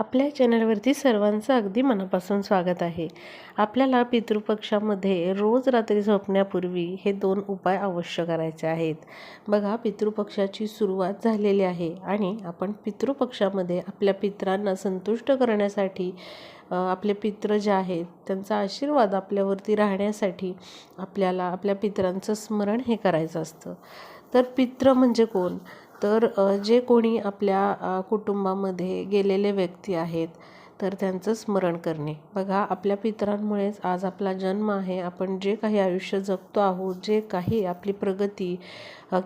आपल्या चॅनलवरती सर्वांचं अगदी मनापासून स्वागत आहे. आपल्याला पितृपक्षामध्ये रोज रात्री झोपण्यापूर्वी हे दोन उपाय अवश्य करायचे आहेत. बघा पितृपक्षाची सुरुवात झालेली आहे आणि आपण पितृपक्षामध्ये आपल्या पित्रांना संतुष्ट करण्यासाठी आपले पित्र जे आहेत त्यांचा आशीर्वाद आपल्यावरती राहण्यासाठी आपल्याला आपल्या पित्रांचं स्मरण हे करायचं असतं. तर पित्र म्हणजे कोण? तर जे कोणी आपल्या कुटुंबामध्ये गेलेले व्यक्ती आहेत तर त्यांचं स्मरण करणे. बघा आपल्या पितरांमुळेच आज आपला जन्म आहे. आपण जे काही आयुष्य जगतो आहोत जे काही आपली प्रगती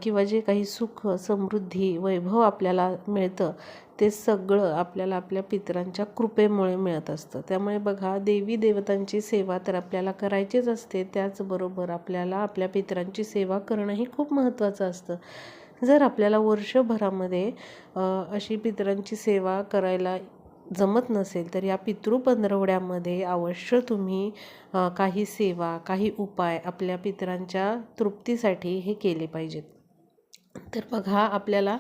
किंवा जे काही सुख समृद्धी वैभव आपल्याला मिळतं ते सगळं आपल्याला आपल्या पितरांच्या कृपेमुळे मिळत असतं. त्यामुळे बघा देवी देवतांची सेवा तर आपल्याला करायचीच असते. त्याचबरोबर आपल्याला आपल्या पितरांची सेवा करणंही खूप महत्त्वाचं असतं. जर आपल्याला वर्षभरामध्ये अशी पितरांची सेवा करायला जमत नसेल तर या पितृ पंधरवड्यामध्ये अवश्य तुम्ही काही सेवा काही उपाय आपल्या पितरांच्या तृप्तीसाठी हे केले पाहिजेत. तर बघा आपल्याला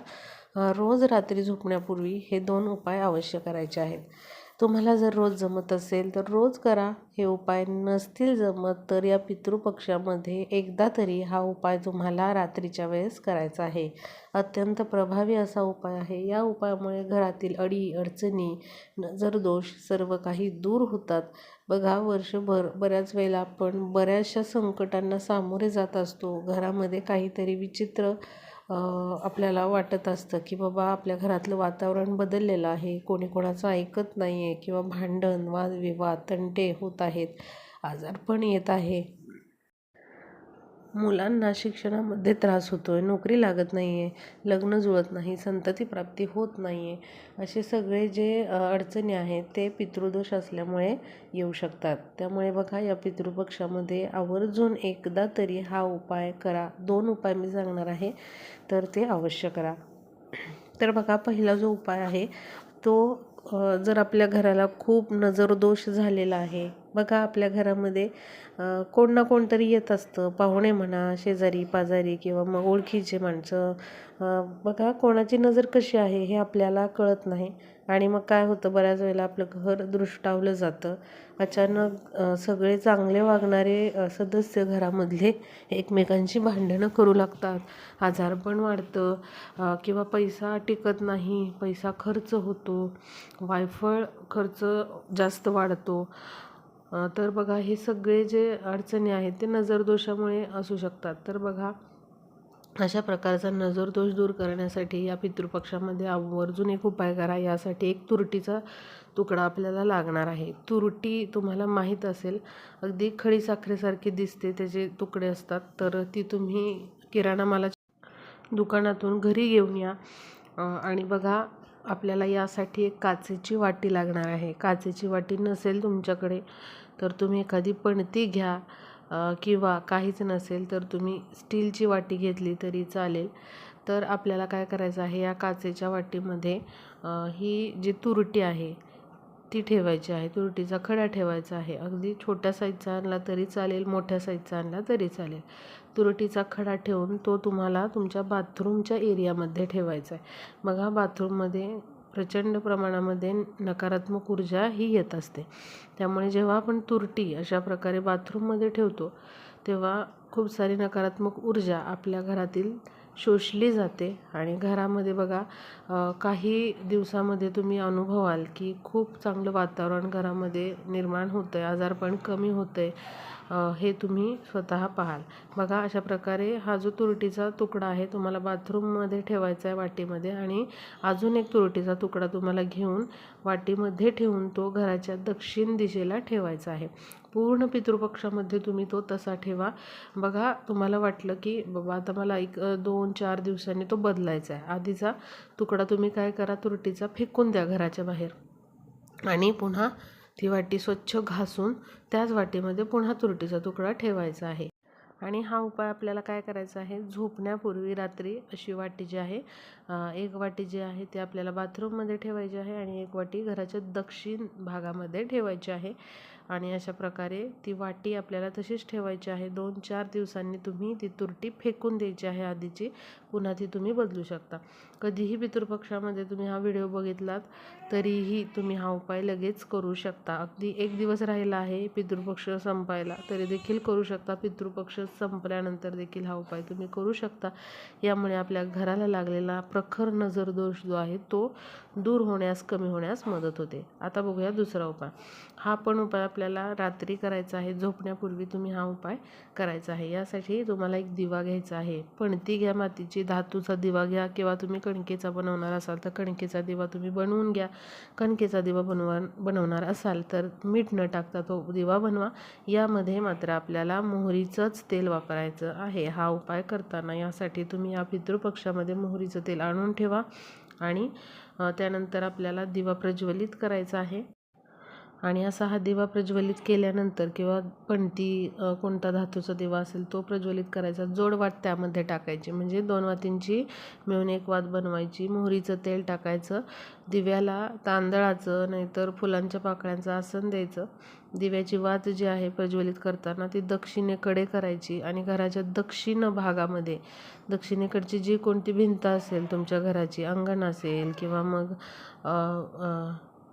रोज रात्री झोपण्यापूर्वी हे दोन उपाय अवश्य करायचे आहेत. तुम्हाला जर रोज जमत असेल तर रोज करा. हे उपाय नसतील जमत तर या पितृपक्षामध्ये एकदा तरी हा उपाय तुम्हाला रात्रीच्या वेळेस करायचा आहे. अत्यंत प्रभावी असा उपाय आहे. या उपायामुळे घरातील अडी अडचणी नजरदोष सर्व काही दूर होतात. बघा वर्षभर बऱ्याच वेळेला आपण बऱ्याचशा संकटांना सामोरे जात असतो. घरामध्ये काहीतरी विचित्र आपल्याला वाटत असतं की बाबा आपल्या घरातलं वातावरण बदललेलं आहे. कोणी कोणाचं ऐकत नाही आहे किंवा भांडण वादविवाद तंटे होत आहेत. आजारपण येत आहे. मुलांना शिक्षणामध्ये त्रास होतो आहे नोकरी लागत नाही आहे लग्न जुळत नाही संतती प्राप्ती होत नाही आहे असे सगळे जे अडचणी आहेत ते पितृदोष असल्यामुळे येऊ शकतात. त्यामुळे बघा या पितृपक्षामध्ये आवर्जून एकदा तरी हा उपाय करा. दोन उपाय मी सांगणार आहे तर ते अवश्य करा. तर बघा पहिला जो उपाय आहे तो जर आपल्या घराला खूप नजरदोष झालेला आहे. बघा आपल्या घरामध्ये कोण ना कोणतरी येत असतं. पाहुणे म्हणा शेजारी पाजारी किंवा मग ओळखीचे माणसं. बघा कोणाची नजर कशी आहे हे आपल्याला कळत नाही. आणि मग काय होतं बऱ्याच वेळेला आपलं घर दृष्टावलं जातं. अचानक सगळे चांगले वागणारे सदस्य घरामधले एकमेकांची भांडणं करू लागतात. आजारपण वाढतं. किंवा पैसा टिकत नाही पैसा खर्च होतो वायफळ खर्च जास्त वाढतो. तर बघा हे सगळे जे अडचणी आहेत ते नजरदोषामुळे असू शकतात. तर बघा अशा प्रकारचा नजरदोष दूर करण्यासाठी या पितृपक्षामध्ये आवर्जून एक उपाय करा. यासाठी एक तुरटीचा तुकडा आपल्याला लागणार आहे. तुरटी तुम्हाला माहीत असेल. अगदी खडी साखरेसारखी दिसते त्याचे तुकडे असतात. तर ती तुम्ही किराणा मालाच्या दुकानातून घरी घेऊन या. आणि बघा आपल्याला यासाठी एक काचेची वाटी लागणार आहे. काचेची वाटी नसेल तुमच्याकडे तर तुम्ही एखादी पणती घ्या. किंवा काहीच नसेल तर तुम्ही स्टीलची वाटी घेतली तरी चालेल. तर आपल्याला काय करायचं आहे या काचेच्या वाटीमध्ये ही जी तुरटी आहे ती ठेवायची आहे. तुरटीचा खडा ठेवायचा आहे. अगदी छोट्या साईजचा आणला तरी चालेल मोठ्या साईजचा आणला तरी चालेल. तुरटीचा खडा ठेवून तो तुम्हाला तुमच्या बाथरूमच्या एरियामध्ये ठेवायचा आहे. बघा बाथरूममध्ये प्रचंड प्रमाणामध्ये नकारात्मक ऊर्जा ही येत असते. त्यामुळे जेव्हा आपण तुरटी अशा प्रकारे बाथरूममध्ये ठेवतो तेव्हा खूप सारी नकारात्मक ऊर्जा आपल्या घरातील शोषली जाते. आणि घरामध्ये बघा काही दिवसामध्ये तुम्ही अनुभवाल की खूप चांगलं वातावरण घरामध्ये निर्माण होतं आहे आजारपण कमी होतं आहे हे तुम्ही स्वतः पाहाल. बघा अशा प्रकारे हा जो तुरटीचा तुकडा आहे तुम्हाला बाथरूममध्ये ठेवायचा आहे वाटीमध्ये आणि अजून एक तुरटीचा तुकडा तुम्हाला घेऊन वाटीमध्ये ठेवून तो घराच्या दक्षिण दिशेला ठेवायचा आहे. पूर्ण पितृपक्षामध्ये तुम्ही तो तसा ठेवा. बघा तुम्हाला वाटलं की बाबा आता मला एक दोन चार दिवसांनी तो बदलायचा आहे. आधीचा तुकडा तुम्ही काय करा तुरटीचा फेकून द्या घराच्या बाहेर. आणि पुन्हा ती वाटी स्वच्छ घासून त्याच वाटीमध्ये पुन्हा तुरटीचा तुकडा ठेवायचा आहे. आणि हा उपाय आपल्याला काय करायचा आहे? झोपण्यापूर्वी रात्री अशी वाटी जी आहे एक वाटी जी आहे ती आपल्याला बाथरूममध्ये ठेवायची आहे आणि एक वाटी घराच्या दक्षिण भागामध्ये ठेवायची आहे. आणि अशा प्रकारे ती वाटी आपल्याला तशीच ठेवायची आहे. दोन चार दिवसांनी तुम्ही ती तुरटी फेकून द्यायची आहे आधीची. पुन्हा ती तुम्ही बदलू शकता. कधीही पितृपक्षामध्ये तुम्ही हा व्हिडिओ बघितलात तरीही तुम्ही हा उपाय लगेच करू शकता. अगदी एक दिवस राहिला आहे पितृपक्ष संपायला तरी देखील करू शकता. पितृपक्ष संपल्यानंतर देखील हा उपाय तुम्ही करू शकता. यामुळे आपल्या घराला लागलेला प्रखर नजर दोष जो आहे तो दूर होण्यास कमी होण्यास मदत होते. आता बघूया दुसरा उपाय. हा पण उपाय आपल्याला रात्री करायचा आहे झोपण्यापूर्वी तुम्ही हा उपाय करायचा आहे. यासाठी तुम्हाला एक दिवा घ्यायचा आहे. पणती घ्या मातीची धातूचा दिवा घ्या किंवा तुम्ही कणकेचा बनवणार असाल तर कणकेचा दिवा तुम्ही बनवून घ्या. कणकेचा दिवा बनवा बनवणार असाल तर मीठ न टाकता तो दिवा बनवा. यामध्ये मात्र आपल्याला मोहरीचंच तेल वापरायचं आहे. हा उपाय करताना यासाठी तुम्ही या पितृपक्षामध्ये मोहरीचं तेल आणून ठेवा आणि त्यानंतर आपल्याला दिवा प्रज्वलित करायचा आहे. आणि असा हा दिवा प्रज्वलित केल्यानंतर किंवा पणती कोणता धातूचा दिवा असेल तो प्रज्वलित करायचा जोड वात त्यामध्ये टाकायची. म्हणजे दोन वातींची मिळून एक वात बनवायची. मोहरीचं तेल टाकायचं दिव्याला तांदळाचं नाहीतर फुलांच्या पाकळ्यांचं आसन द्यायचं. दिव्याची वात जी आहे प्रज्वलित करताना ती दक्षिणेकडे करायची आणि घराच्या दक्षिण भागामध्ये दक्षिणेकडची जी कोणती भिंत असेल तुमच्या घराची अंगण असेल किंवा मग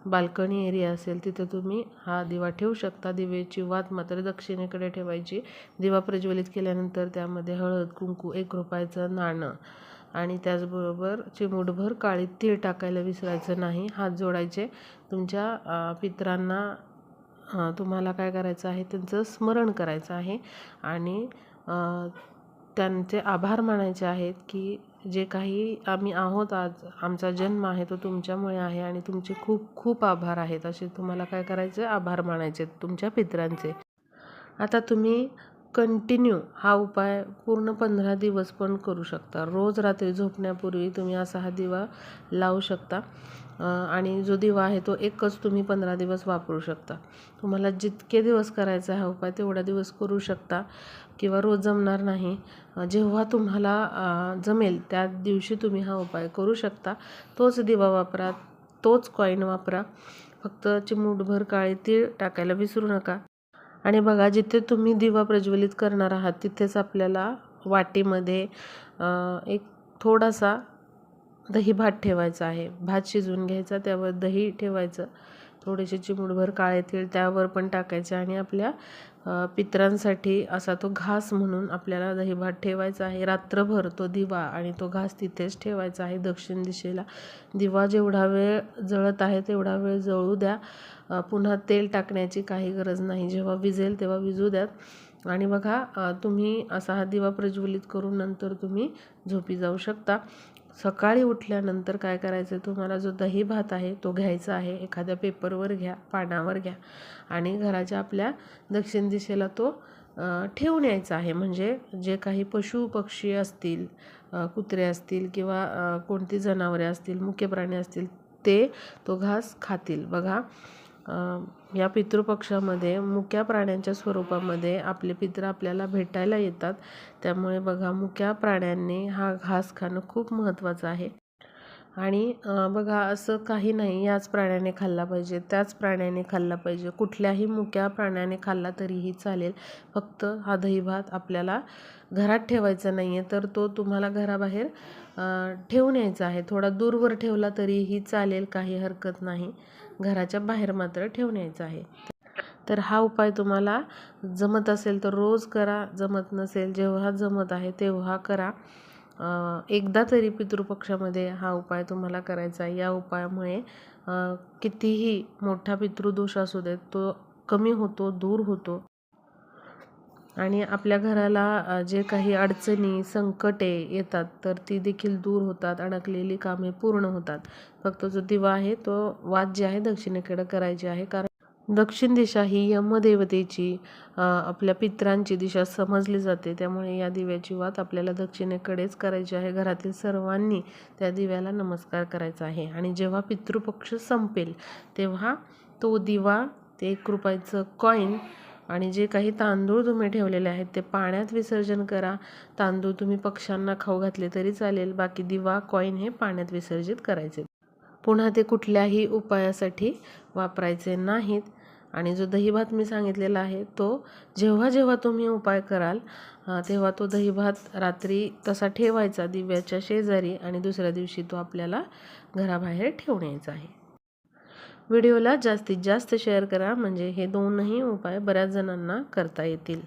बाल्कनी एरिया असेल तिथे तुम्ही हा दिवा ठेवू शकता. दिव्याची वात मात्र दक्षिणेकडे ठेवायची. दिवा प्रज्वलित केल्यानंतर त्यामध्ये हळद कुंकू एक रुपयाचं नाणं आणि त्याचबरोबर चिमूटभर काळी तीळ टाकायला विसरायचं नाही. हात जोडायचे. तुमच्या पित्रांना पितरांना तुम्हाला काय करायचं आहे? त्यांचं स्मरण करायचं आहे. आणि त्यांचे आभार मानायचे आहेत की जे काही आम्ही आहोत आज आमचा जन्म आहे तो तुमच्यामुळे आहे आणि तुमचे खूप खूप आभार आहेत. असे तुम्हाला काय करायचे? आभार मानायचे तुमच्या पितरांचे. आता तुम्ही कंटिन्यू हा उपाय पूर्ण पंधरा दिवस पण करू शकता. रोज रात्री झोपण्यापूर्वी तुम्ही असा हा दिवा लावू शकता. आणि जो दिवा आहे तो एकच तुम्ही पंधरा दिवस वापरू शकता. तुम्हाला जितके दिवस करायचा हा उपाय तेवढा दिवस करू शकता किंवा रोज जमणार नाही. जेव्हा तुम्हाला जमेल त्या दिवशी तुम्ही हा उपाय करू शकता. तोच दिवा वापरा तोच कॉईन वापरा. फक्त चिमूटभर काळे तीळ टाकायला विसरू नका. आणि बघा जिथे तुम्ही दिवा प्रज्वलित करणार आहात तिथेच आपल्याला वाटीमध्ये एक थोडासा दही भात ठेवायचा आहे. भात शिजवून घ्यायचा त्यावर दही ठेवायचं. थोडेसे चिमूटभर काळे तीळ त्यावर पण टाकायचे आणि आपल्या पित्रांसाठी पितरांसाठी असा तो घास म्हणून आपल्याला दहीभात ठेवायचा आहे. रात्रभर तो दिवा आणि तो घास तिथेच ठेवायचा आहे दक्षिण दिशेला. दिवा जेवढा वेळ जळत आहे तेवढा वेळ जळू द्या. पुन्हा तेल टाकण्याची काही गरज नाही. जेव्हा विजेल तेव्हा विजू द्यात आणि बघा तुम्ही असा हा दिवा प्रज्वलित करून नंतर तुम्ही झोपी जाऊ शकता. सकाळी उठल्यानंतर काय करायचं तुम्हाला? जो दही भात आहे तो घ्यायचा आहे. एखाद्या पेपरवर घ्या पानावर घ्या. आणि घराच्या आपल्या दक्षिण दिशेला तो ठेवून यायचा आहे. म्हणजे जे काही पशु पक्षी असतील कुत्रे असतील किंवा कोणती जनावरे असतील मुख्य प्राणी असतील ते तो घास खातील. बघा या पितृपक्षामध्ये मुक्या प्राण्यांच्या स्वरूपामध्ये आपले पित्र आपल्याला भेटायला येतात. त्यामुळे बघा मुक्या प्राण्यांनी हा घास खाणं खूप महत्त्वाचं आहे. आणि बघा असं काही नाही याच प्राण्याने खाल्ला पाहिजे त्याच प्राण्याने खाल्ला पाहिजे. कुठल्याही मुक्या प्राण्याने खाल्ला तरीही चालेल. फक्त हा दहीभात आपल्याला घरात ठेवायचा नाही आहे तर तो तुम्हाला घराबाहेर ठेवून यायचा आहे. थोडा दूरवर ठेवला तरीही चालेल काही हरकत नाही. घराच्या बाहेर मात्र ठेवण्याचा आहे. तर हा उपाय तुम्हाला जमत असेल तर रोज करा. जमत नसेल जेव्हा जमत आहे तेव्हा करा. एकदा तरी पितृपक्षामध्ये हा उपाय तुम्हाला करायचा आहे. या उपायामुळे कितीही मोठा पितृदोष असू देत तो कमी होतो दूर होतो. आणि आपल्या घराला जे काही अडचणी संकटे येतात तर ती देखील दूर होतात अडकलेली कामे पूर्ण होतात. फक्त जो दिवा आहे तो वाद जे आहे दक्षिणेकडे करायची आहे. कारण दक्षिण दिशा ही यमदेवतेची आपल्या पित्रांची दिशा समजली जाते. त्यामुळे या दिव्याची वात आपल्याला दक्षिणेकडेच करायची आहे. घरातील सर्वांनी त्या दिव्याला नमस्कार करायचा आहे. आणि जेव्हा पितृपक्ष संपेल तेव्हा तो दिवा ते एक रुपयाचं कॉईन आणि जे काही तांदूळ तुम्ही ठेवलेले आहेत ते पाण्यात विसर्जन करा. तांदूळ तुम्ही पक्ष्यांना खाऊ घातले तरी चालेल. बाकी दिवा कॉईन हे पाण्यात विसर्जित करायचे. पुन्हा ते कुठल्याही उपायासाठी वापरायचे नाहीत. आणि जो दहीभात मी सांगितलेला आहे तो जेव्हा जेव्हा तुम्ही उपाय कराल तेव्हा तो दहीभात रात्री तसा ठेवायचा दिव्याच्या शेजारी आणि दुसऱ्या दिवशी तो आपल्याला घराबाहेर ठेवण्याचा आहे. व्हिडिओला जास्तीत जास्त शेअर करा म्हणजे हे दोनही उपाय बऱ्याच जणांना करता येतील.